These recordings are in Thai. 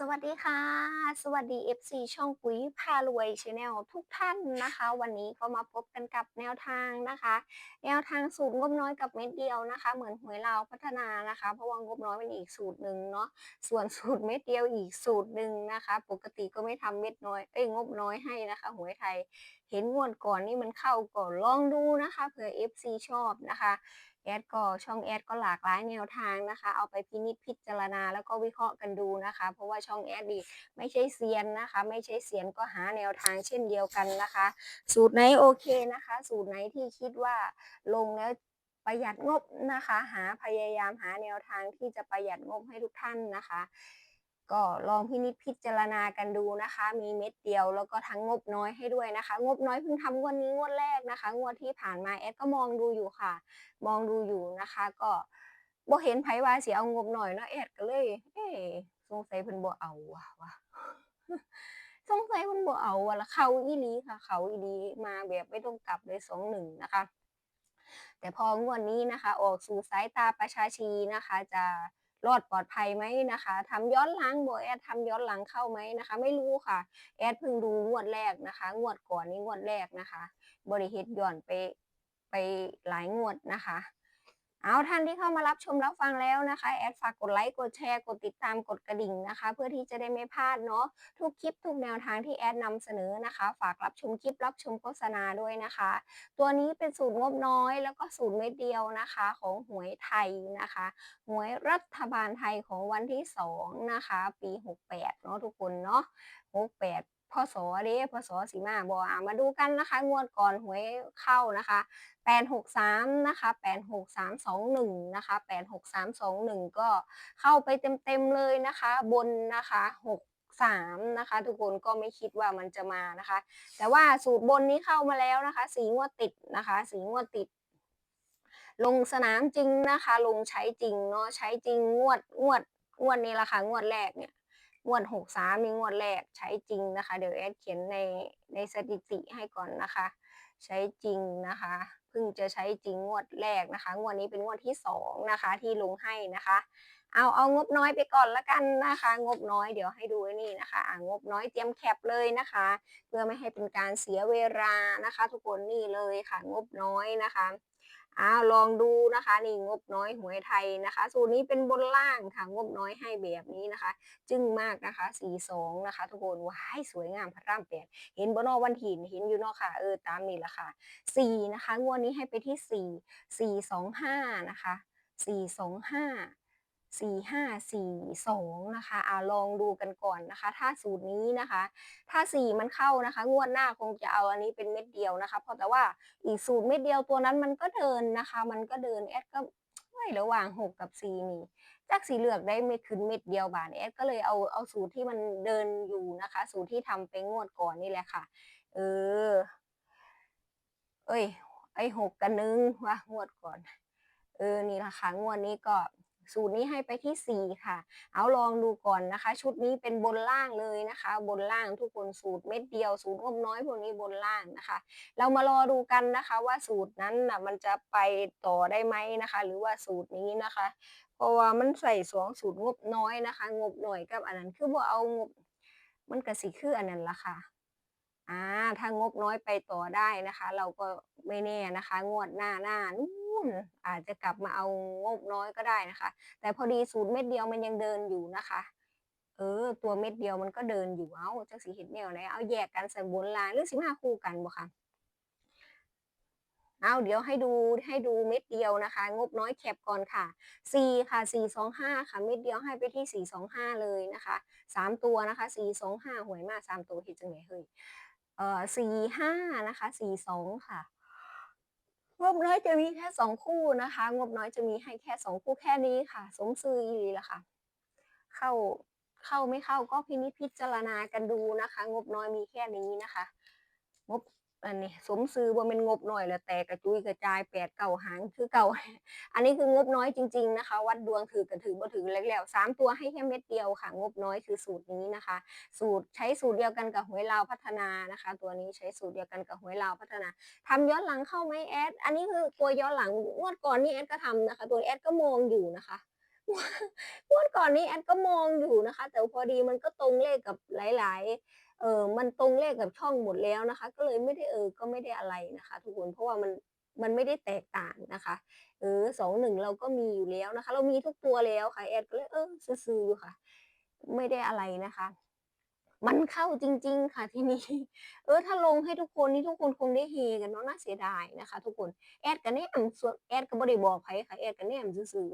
สวัสดีค่ะ สวัสดี FC ช่องปุ๋ยพารวยชาแนลทุกท่านนะคะ วันนี้ก็มาพบกันกับแนวทางนะคะ แนวทางสูตรงบน้อยกับเม็ดเดียวนะคะ เหมือนหวยเราพัฒนานะคะ เพราะว่างบน้อยเป็นอีกสูตรหนึ่งเนาะส่วนสูตรเม็ดเดียวอีกสูตรหนึ่งนะคะ ปกติก็ไม่ทำเม็ดน้อยเอ้ยงบน้อยให้นะคะหวยไทย เห็นงวดก่อนนี่มันเข้าก่อนลองดูนะคะเผื่อ FC ชอบนะคะ แอดก็ช่องแอดก็หลากหลายแนวทางนะคะ เอาไปพินิจพิจารณาแล้วก็วิเคราะห์กันดูนะคะ เพราะว่าช่องแอดดีไม่ใช่เซียนนะคะ ไม่ใช่เซียนก็หาแนวทางเช่นเดียวกันนะคะ สูตรไหนโอเคนะคะ สูตรไหนที่คิดว่าลงแล้วประหยัดงบนะคะ หาพยายามหาแนวทางที่จะประหยัดงบให้ทุกท่านนะคะ ก็ลองพินิจพิจารณากันดูนะคะ มีเม็ดเดียวแล้วก็ทั้งงบน้อยให้ด้วยนะคะ งบน้อยเพิ่งทำงวดนี้งวดแรกนะคะ งวดที่ผ่านมาแอดก็มองดูอยู่ค่ะ มองดูอยู่นะคะ ก็บ่เห็นไผว่าสิเอางบหน่อยเนาะแอดก็เลย เอ๊สงสัยเพิ่นบ่เอาว่ะว่ะสงสัยเพิ่นบ่เอาว่ะละเขาอีหลีค่ะ เขาอีหลีมาแบบไม่ต้องกลับเลย21นะคะ แต่พองวดนี้นะคะ ออกสู่สายตาประชาชีนะคะ จะ รอดปลอดภัยไหมนะคะทำย้อนหลังโบแอดทำย้อนหลังเข้าไหมนะคะ ไม่รู้ค่ะ แอดเพิ่งดูงวดแรกนะคะ งวดก่อนนี้งวดแรกนะคะ บริเฮ็ดย้อนไปไปหลายงวดนะคะ เอาท่านที่เข้ามารับชมรับฟังแล้วนะคะแอดฝากกดไลค์กดแชร์กดติดตามกดกระดิ่งนะคะ เพื่อที่จะได้ไม่พลาดเนาะทุกคลิปทุกแนวทางที่แอดนำเสนอนะคะ ฝากรับชมคลิปรับชมโฆษณาด้วยนะคะ ตัวนี้เป็นสูตรงบน้อย แล้วก็สูตรเม็ดเดียวนะคะ ของหวยไทยนะคะหวยรัฐบาลไทยของวันที่สองนะคะปี 68เนาะทุกคนเนาะ68 พศเด้พศสีมาบอ่ามาดูกันนะคะ งวดก่อนหวยเข้านะคะ863นะคะ86321นะคะ86321ก็เข้าไปเต็มๆเลยนะคะ บนนะคะ6 3นะคะทุกคนก็ไม่คิดว่ามันจะมานะคะ แต่ว่าสูตรบนนี้เข้ามาแล้วนะคะ สีงวดติดนะคะ สีงวดติด ลงสนามจริงนะคะ ลงใช้จริงเนาะใช้จริงงวดงวดงวดนี้ละค่ะงวดแรกเนี่ย งวดหกสามนี่งวดแรกใช้จริงนะคะ เดี๋ยวแอดเขียนในในสถิติให้ก่อนนะคะ ใช้จริงนะคะเพิ่งจะใช้จริงงวดแรกนะคะ งวดนี้เป็นงวดที่สองนะคะ ที่ลงให้นะคะ เอาเอางบน้อยไปก่อนละกันนะคะ งบน้อยเดี๋ยวให้ดูนี่นะคะอ่างบน้อยเตรียมแคปเลยนะคะ เพื่อไม่ให้เป็นการเสียเวลานะคะ ทุกคนนี่เลยค่ะ งบน้อยนะคะ อ้าวลองดูนะคะนี่งบน้อยหวยไทยนะคะ สูตรนี้เป็นบนล่างค่ะงบน้อยให้แบบนี้นะคะ จึ้งมากนะคะสี่สองนะคะ ทุกคนว้ายสวยงามพระรามแปดเห็นบนนอวันหินเห็นอยู่เนอะค่ะเออตามนี่ละค่ะสี่นะคะงวดนี้ให้ไปที่สี่สี่สองห้านะคะสี่สองห้า สี่ห้าสี่สองนะคะอ่าลองดูกันก่อนนะคะ ถ้าสูตรนี้นะคะ ถ้าสี่มันเข้านะคะ งวดหน้าคงจะเอาอันนี้เป็นเม็ดเดียวนะคะ เพราะแต่ว่าอีกสูตรเม็ดเดียวตัวนั้นมันก็เดินนะคะ มันก็เดินแอดก็ไม่ระหว่างหกกับสี่นี่จากสีเหลือกได้เม็ดขึ้นเม็ดเดียวบาทแอดก็เลยเอาเอาสูตรที่มันเดินอยู่นะคะ สูตรที่ทำไปงวดก่อนนี่แหละค่ะ เออ เอ้ย ไอหกกับหนึ่งว่างวดก่อน เออ นี่ละค่ะงวดนี้ก็ สูตรนี้ให้ไปที่สี่ค่ะ เอาลองดูก่อนนะคะ ชุดนี้เป็นบนล่างเลยนะคะ บนล่างทุกคนสูตรเม็ดเดียว สูตรงบน้อยพวกนี้บนล่างนะคะ เรามารอดูกันนะคะว่าสูตรนั้นนะมันจะไปต่อได้ไหมนะคะ หรือว่าสูตรนี้นะคะ เพราะว่ามันใส่สองสูตรงบน้อยนะคะ งบหน่อยกับอันนั้นคือบ่เอางบมันก็สิคืออันนั้นละค่ะอ่าถ้างบน้อยไปต่อได้นะคะ เราก็ไม่แน่นะคะ งวดหน้าหน้านู อาจจะกลับมาเอางบน้อยก็ได้นะคะ แต่พอดีสูตรเม็ดเดียวมันยังเดินอยู่นะคะ เออ ตัวเม็ดเดียวมันก็เดินอยู่เอาจักสิเห็นแนวไหนเอาแยกกันใส่บนลางหรือสิมาคู่กันบ่คะเอาเดี๋ยวให้ดูให้ดูเม็ดเดียวนะคะ งบน้อยแคปก่อนค่ะสี่ค่ะสี่สองห้าค่ะ เม็ดเดียวให้ไปที่สี่สองห้าเลยนะคะสามตัวนะคะสี่สองห้าหวยมากสามตัวเห็นจังไหนเฮ้ยเอ่อสี่ห้านะคะสี่สองค่ะ งบน้อยจะมีแค่สองคู่นะคะ งบน้อยจะมีให้แค่สองคู่แค่นี้ค่ะ สมซื้ออีลีละค่ะ เข้าเข้าไม่เข้าก็พินิจพิจารณากันดูนะคะ งบน้อยมีแค่นี้นะคะ งบ อันนี้สมซื้อว่าเป็นงบหน่อยแล้วแต่กระจุยกระจายแปดเก่าหางคือเก่า อันนี้คืองบน้อยจริง ๆนะคะ วัดดวงถือกันถือบ่ถือแล้วๆสามตัวให้แค่เม็ดเดียวค่ะ งบน้อยคือสูตรนี้นะคะ สูตรใช้สูตรเดียวกันกับหวยลาวพัฒนานะคะ ตัวนี้ใช้สูตรเดียวกันกับหวยลาวพัฒนาทำย้อนหลังเข้าไหมแอดอันนี้คือตัวย้อนหลังงวดก่อนนี่แอดก็ทำนะคะ ตัวแอดก็มองอยู่นะคะมงวดก่อนนี้แอดก็มองอยู่นะคะ แต่พอดีมันก็ตรงเลขกับหลาย ๆ เออมันตรงเลขกับช่องหมดแล้วนะคะ ก็เลยไม่ได้เออก็ไม่ได้อะไรนะคะ ทุกคนเพราะว่ามันมันไม่ได้แตกต่างนะคะเออ21เราก็มีอยู่แล้วนะคะ เรามีทุกตัวแล้วค่ะแอดก็เลยเออซื่ออยู่ค่ะ ไม่ได้อะไรนะคะ มันเข้าจริง ๆ ค่ะทีนี้ เออถ้าลงให้ทุกคนนี่ทุกคนคงได้เฮกันเนาะน่าเสียดายนะคะ ทุกคนแอดก็แนมส่วนแอดก็บ่ได้บอกไผค่ะแอดก็แนมซื่อ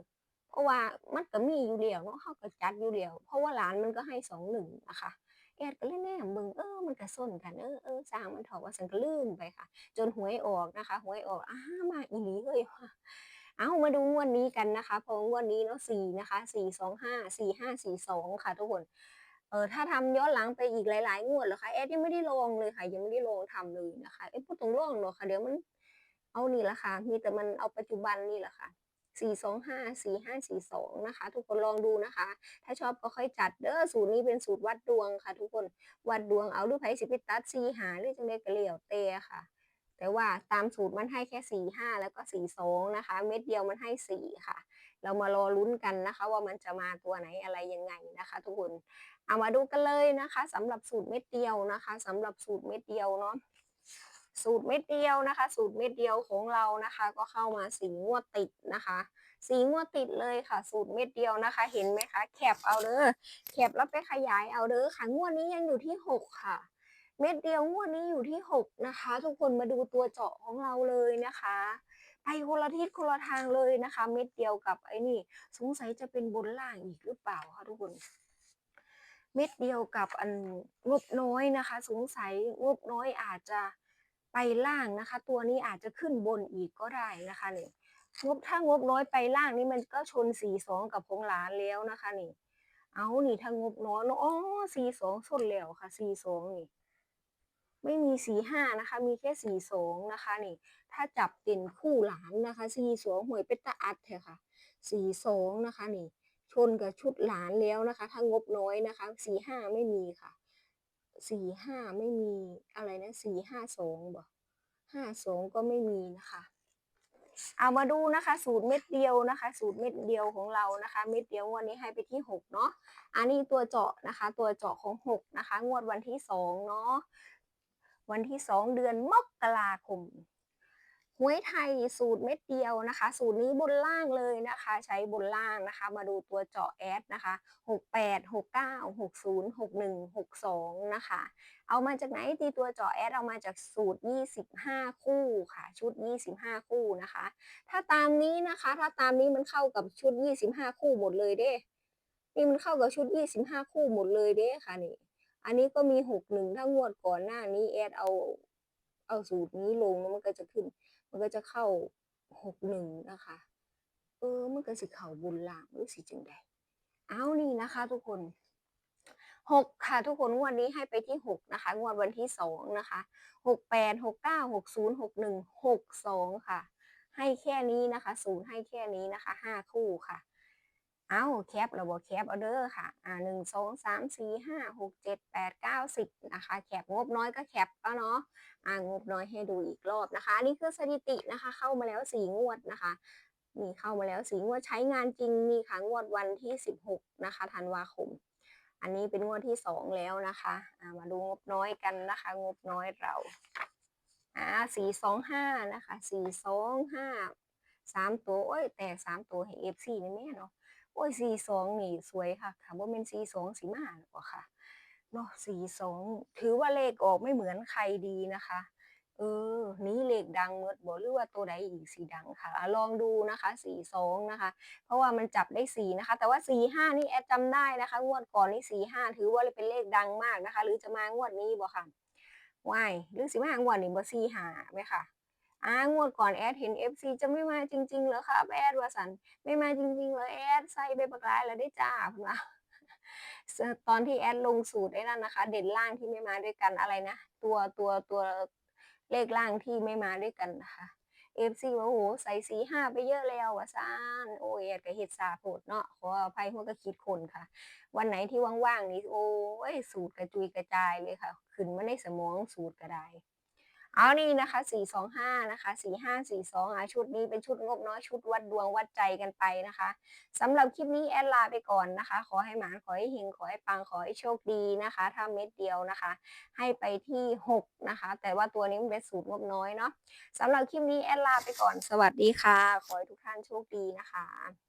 เพราะว่ามันก็มีอยู่แล้วเนาะเราก็จัดอยู่แล้วเพราะว่าหลานมันก็ให้21นะคะ แอดก็เลยแนมเบิ่งเออมันก็ส้นกันเออๆสร้างมันถาะว่าซั้นก็ลืมไปค่ะ จนหวยออกนะคะหวยออกอ้ามาอีหลีเลยว่ะอ้าวมาดูงวดนี้กันนะคะเพราะงวดนี้เนาะ4นะคะ425 4542ค่ะทุกคนเออถ้าทำย้อนหลังไปอีกหลาย ๆ งวดเหรอคะแอดยังไม่ได้ลองเลยค่ะ ยังไม่ได้ลองทำเลยนะคะเอ๊ะบ่ต้องลองหรอกค่ะเดี๋ยวมันเอานี่ละค่ะ มีแต่มันเอาปัจจุบันนี่แหละค่ะ 425 4542 นะคะ ทุกคนลองดูนะคะ ถ้าชอบก็ค่อยจัดเด้อสูตรนี้เป็นสูตรวัดดวงค่ะ ทุกคนวัดดวงเอาหรือไผสิไปตัด4 5หรือจั่งใดก็แล้วแต่ค่ะ แต่ว่าตามสูตรมันให้แค่ 45 แล้วก็ 42 นะคะ เม็ดเดียวมันให้ 4 ค่ะ เรามารอลุ้นกันนะคะ ว่ามันจะมาตัวไหนอะไรยังไงนะคะ ทุกคนเอามาดูกันเลยนะคะสำหรับสูตรเม็ดเดียวนะคะสำหรับสูตรเม็ดเดียวเนาะ สูตรเม็ดเดียวนะคะ สูตรเม็ดเดียวของเรานะคะ ก็เข้ามา4งวดติดนะคะ4งวดติดเลยค่ะ สูตรเม็ดเดียวนะคะ เห็นไหมคะแคปเอาเด้อแคปแล้วไปขยายเอาเด้อค่ะงวดนี้ยังอยู่ที่ 6 ค่ะ เม็ดเดียวงวดนี้อยู่ที่ 6 นะคะ ทุกคนมาดูตัวเจาะของเราเลยนะคะไปคนละทิศคนละทางเลยนะคะ เม็ดเดียวกับไอ้นี่ สงสัยจะเป็นบนล่างอีกหรือเปล่าคะทุกคนเม็ดเดียวกับอันงบน้อยนะคะ สงสัยงบน้อยอาจจะ ไปล่างนะคะ ตัวนี้อาจจะขึ้นบนอีกก็ได้นะคะนี่งบถ้างบน้อยไปล่างนี่มันก็ชน42กับของหลานแล้วนะคะนี่ เอานี่ถ้างบน้อยเนาะอ๋อ42ชนแล้วค่ะ42นี่ไม่มี45นะคะ มีแค่42นะคะนี่ ถ้าจับเป็นคู่หลานนะคะ42หวยเป็นตาอัดแท้ค่ะ42นะคะนี่ ชนกับชุดหลานแล้วนะคะ ถ้างบน้อยนะคะ45ไม่มีค่ะ45ไม่มี สี่ห้าสองบ่52ก็ไม่มีนะคะ เอามาดูนะคะ สูตรเม็ดเดียวนะคะ สูตรเม็ดเดียวของเรานะคะ เม็ดเดียววันี้ให้ไปที่6เนาะอันนี้ตัวเจาะนะคะ ตัวเจาะของ6นะคะ งวดวันที่2เนาะวันที่2เดือนมกราคม หวยไทยสูตรเม็ดเดียวนะคะ สูตรนี้บนล่างเลยนะคะ ใช้บนล่างนะคะ มาดูตัวเจาะแอดนะคะ68 69 60 61 62 นะคะ เอามาจากไหนตีตัวเจาะแอดเอามาจากสูตร 25 คู่ค่ะ ชุด 25 คู่นะคะ ถ้าตามนี้นะคะ ถ้าตามนี้มันเข้ากับชุด 25 คู่หมดเลยเด้นี่มันเข้ากับชุด 25 คู่หมดเลยเด้ค่ะนี่ อันนี้ก็มี 61ถ้างวดก่อนหน้านี้แอดเอาเอาสูตรนี้ลงแล้วมันก็จะขึ้น มันก็จะเข้าหกหนึ่งนะคะ เออมันก็สิเข่าบนล่างหรือสิจังใดเอานี่นะคะ ทุกคนหกค่ะทุกคนงวดนี้ให้ไปที่หกนะคะงวดวันที่สองนะคะหกแปดหกเก้าหกศูนย์หกหนึ่งหกสองค่ะ ให้แค่นี้นะคะศูนย์ให้แค่นี้นะคะห้าคู่ค่ะ เอาแคปแล้วบ่แคปเอาเด้อค่ะ อ่า1 2 3 4 5 6 7 8 9 10นะคะ แคปงบน้อยก็แคปเอาเนาะ อ่างบน้อยให้ดูอีกรอบนะคะนนี้คือสถิตินะคะ เข้ามาแล้ว4งวดนะคะนี่เข้ามาแล้ว4งวดใช้งานจริงนี่ค่ะงวดวันที่ 16 นะคะธันวาคม อันนี้เป็นงวดที่ 2 แล้วนะคะอ่ามาดูงบน้อยกันนะคะ งบน้อยเราอ่า425นะคะ425 3ตัวโอ๊ยแตก3ตัวให้ FC นี่แหม่เนาะ โอ๊ย42นี่สวยคักค่ะบ่แม่น42สิมาแล้วบ่ค่ะเนาะ42ถือว่าเลขออกไม่เหมือนใครดีนะคะเออ นี่เลขดังหมดบ่หรือว่าตัวใดอีกสิดังค่ะ ลองดูนะคะ42นะคะ เพราะว่ามันจับได้4นะคะ แต่ว่า45นี่แอดจำได้นะคะ งวดก่อนนี่45ถือว่าเป็นเลขดังมากนะคะ หรือจะมางวดนี้บ่ค่ะว้ายหรือสิมางวดนี้บ่45ไหมค่ะ อางวดก่อนแอดเห็น FC จะไม่มาจริง ๆ เหรอครับแอดว่าซั่นไม่มาจริงๆเหรอแอดใส่ไปบักลายแล้วเด้จ้าเพิ่นว่าตอนที่แอดลงสูตรไอ้นั่นนะคะ เด่นล่างที่ไม่มาด้วยกันอะไรนะ ตัวตัวตัวเลขล่างที่ไม่มาด้วยกันนะคะ FC ว่าโอ้โฮใส่45ไปเยอะแล้วว่าซั่นโอ้ยแอดก็เฮ็ดช้าโดเนาะขออภัยหัวก็คิดคนค่ะ วันไหนที่ว่างๆนี่โอ๊ยสูตรกระจุยกระจายเลยค่ะ ขึ้นมาในสมองสูตรก็ได้ เอานี่นะคะ425นะคะ4542อะชุดนี้เป็นชุดงบน้อยชุดวัดดวงวัดใจกันไปนะคะสำหรับคลิปนี้แอดลาไปก่อนนะคะ ขอให้หมานขอให้เฮงขอให้ปังขอให้โชคดีนะคะ ถ้าเม็ดเดียวนะคะ ให้ไปที่6นะคะ แต่ว่าตัวนี้มันเป็นสูตรงบน้อยเนาะสำหรับคลิปนี้แอดลาไปก่อนสวัสดีค่ะ ขอให้ทุกท่านโชคดีนะคะ